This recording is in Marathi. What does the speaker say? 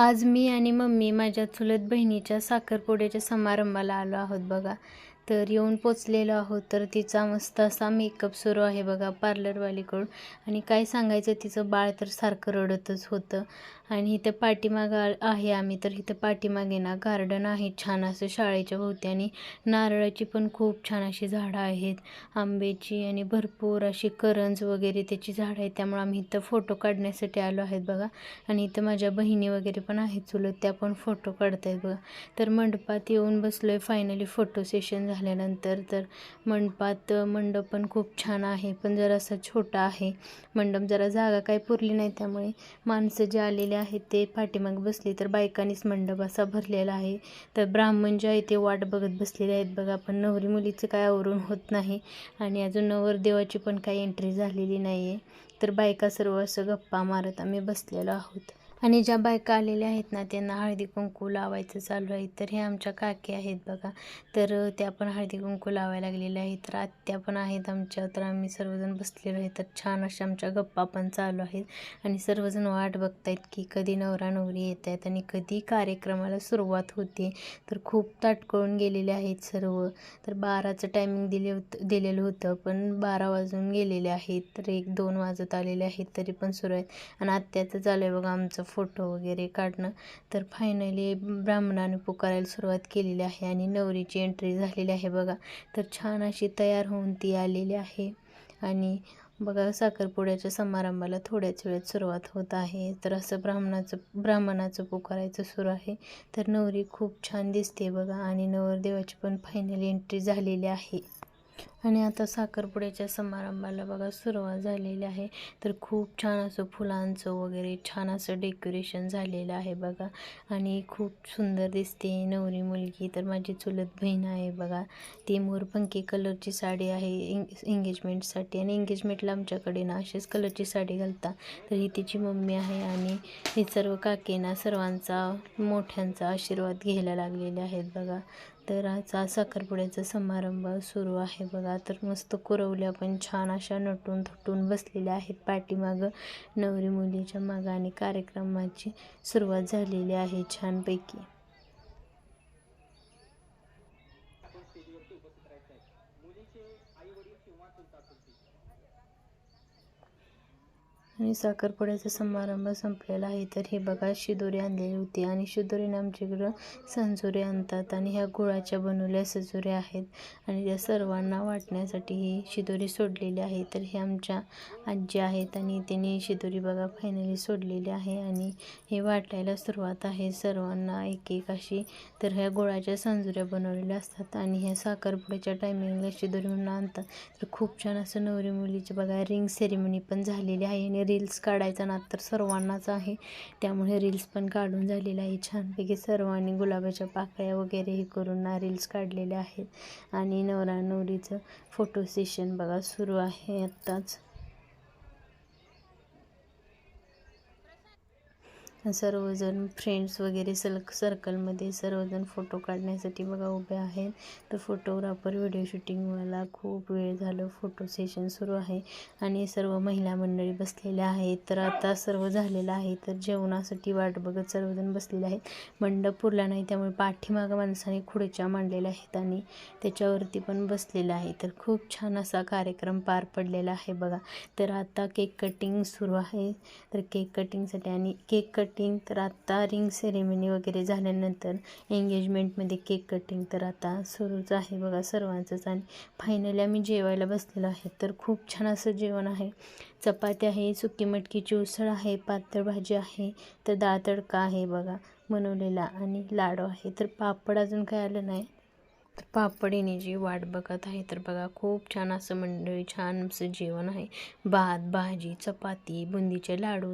आज मी आणि मम्मी माझ्या चुलत बहिणीच्या साखरपुड्याच्या समारंभाला आलो आहोत बघा. तर येऊन पोचलेलो आहोत. तर तिचा मस्त असा मेकअप सुरू आहे बघा पार्लरवालीकडून आणि काय सांगायचं तिचं बाळ तर सारखं रडतच होतं. आणि इथं पाठीमागं आहे आम्ही तर इथं पाठीमागे ना गार्डन आहे छान असं शाळेच्या भोवती. आणि नारळाची पण खूप छान अशी झाडं आहेत. आंब्याची आणि भरपूर अशी करंज वगैरे त्याची झाडं आहेत. त्यामुळे आम्ही इथं फोटो काढण्यासाठी आलो आहेत बघा. आणि इथं माझ्या बहिणी वगैरे पण आहेत चुलत त्या पण फोटो काढत आहेत बघा. तर मंडपात येऊन बसलो आहे फायनली फोटो सेशन झाल्यानंतर तर मंडपात मंडप पण खूप छान आहे पण जरासा छोटा आहे. मंडप जरा जागा काही पुरली नाही त्यामुळे माणसं जे आलेले आहेत ते पाठीमाग बसले तर बायकांनीच मंडप असा भरलेला आहे. तर ब्राह्मण जे आहे ते वाट बघत बसलेले आहेत बघा पण नवरी मुलीचं काय आवरून होत नाही आणि अजून नवरदेवाची पण काही एंट्री झालेली नाही आहे तर बायका सर्व असं गप्पा मारत आम्ही बसलेलो आहोत. आणि ज्या बायका आलेल्या आहेत ना त्यांना हळदी कुंकू लावायचं चालू आहे. तर हे आमच्या काकी आहेत बघा. तर त्या पण हळदी कुंकू लावायला लागलेल्या आहेत. तर आत्या पण आहेत आमच्या. तर आम्ही सर्वजण बसलेलो आहे. तर छान अशा आमच्या गप्पा पण चालू आहेत. आणि सर्वजण वाट बघतायत की कधी नवरा नवरी येत आहेत आणि कधी कार्यक्रमाला सुरुवात होते. तर खूप ताटकळून गेलेले आहेत सर्व. तर बाराचं टायमिंग दिले होतं दिलेलं होतं पण बारा वाजून गेलेले आहेत. तर एक दोन वाजत आलेले आहेत तरी पण सुरू आहेत. आणि आत्याचं चालू आहे बघा आमचं फोटो वगैरे काढणं. तर फायनली ब्राह्मणाने पुकारायला सुरुवात केलेली आहे आणि नवरीची एंट्री झालेली आहे बघा. तर छान अशी तयार होऊन ती आलेली आहे. आणि बघा साखरपुड्याच्या समारंभाला थोड्याच वेळात सुरुवात होत आहे. तर असं ब्राह्मणाचं ब्राह्मणाचं पुकारायचं सुरू आहे. तर नवरी खूप छान दिसते बघा आणि नवरदेवाची पण फायनली एंट्री झालेली आहे. आणि आता साखरपुड्याच्या समारंभाला बघा सुरुवात झालेली आहे. तर खूप छान असं फुलांचं वगैरे छान असं डेकोरेशन झालेलं आहे बघा. आणि खूप सुंदर दिसते नवरी मुलगी. तर माझी चुलत बहीण आहे बघा. ती मोरपंखी कलरची साडी आहे इंग एंगेजमेंटसाठी आणि एंगेजमेंटला आमच्याकडे ना अशीच कलरची साडी घालता. तर ही तिची मम्मी आहे आणि हे सर्व काकीना सर्वांचा मोठ्यांचा आशीर्वाद घ्यायला लागलेले आहेत बघा. तर आजचा साखरपुड्याचा समारंभ सुरू आहे. बघा तर मस्त कुरवल्या पण छान अशा नटून थटून बसलेल्या आहेत. पाठीमागं नवरी मुलीच्या मागं आणि कार्यक्रमाची सुरुवात झालेली आहे छानपैकी. आणि साखरपुड्याचा समारंभ संपलेला आहे. तर हे बघा शिदोरी आणलेली होती आणि शिदोरीने आमच्याकडं संजुरे आणतात आणि ह्या गुळाच्या बनवल्या सजुऱ्या आहेत. आणि त्या सर्वांना वाटण्यासाठी ही शिदोरी सोडलेली आहे. तर हे आमच्या आजी आहेत आणि त्यांनी शिदोरी बघा फायनली सोडलेली आहे आणि हे वाटायला सुरुवात आहे सर्वांना एक एक अशी. तर ह्या गुळाच्या संजुऱ्या बनवलेल्या असतात आणि ह्या साखरपुड्याच्या टायमिंगला शिदोरी म्हणून आणतात. तर खूप छान असं नवरी मुलीची बघा रिंग सेरेमनी पण झालेली आहे आणि रील्स काढायचा ना तर सर्वांनाच आहे. त्यामुळे रील्स पण काढून झालेले आहे छानपैकी. सर्वांनी गुलाबाच्या पाकळ्या वगैरे हे करून ना रील्स काढलेल्या आहेत. आणि नवरा नवरीचं फोटो सेशन बघा सुरू आहे आत्ताच. सर्वजण फ्रेंड्स वगैरे सल सर्कलमध्ये सर्वजण फोटो काढण्यासाठी बघा उभे आहेत. तर फोटोग्राफर व्हिडिओ शूटिंगवाला खूप वेळ झालं. फोटो सेशन सुरू आहे. आणि सर्व महिला मंडळी बसलेल्या आहेत. तर आता सर्व झालेलं आहे. तर जेवणासाठी वाट बघत सर्वजण बसलेले आहेत. मंडप पुरला नाही त्यामुळे पाठीमागं माणसाने खुर्च्या मांडलेल्या आहेत आणि त्याच्यावरती पण बसलेलं आहे. तर खूप छान असा कार्यक्रम पार पडलेला आहे बघा. तर आता केक कटिंग सुरू आहे. तर केक कटिंगसाठी आणि केक कट कटिंग तर आत्ता रिंग सेरेमनी वगैरे झाल्यानंतर एंगेजमेंटमध्ये केक कटिंग तर आता सुरूच आहे बघा सर्वांचंच. आणि फायनली आम्ही जेवायला बसलेलो आहे. तर खूप छान असं जेवण आहे. चपाती आहे सुकी मटकीची उसळ आहे पातळ भाजी आहे तर डाळ तडका आहे बघा बनवलेला आणि लाडू आहे. तर पापड अजून काय आलं नाही. तर पापड येण्याची वाट बघत आहे तर बघा खूप छान असं मंडळी छान असं जेवण आहे. भात भाजी चपाती बुंदीचे लाडू.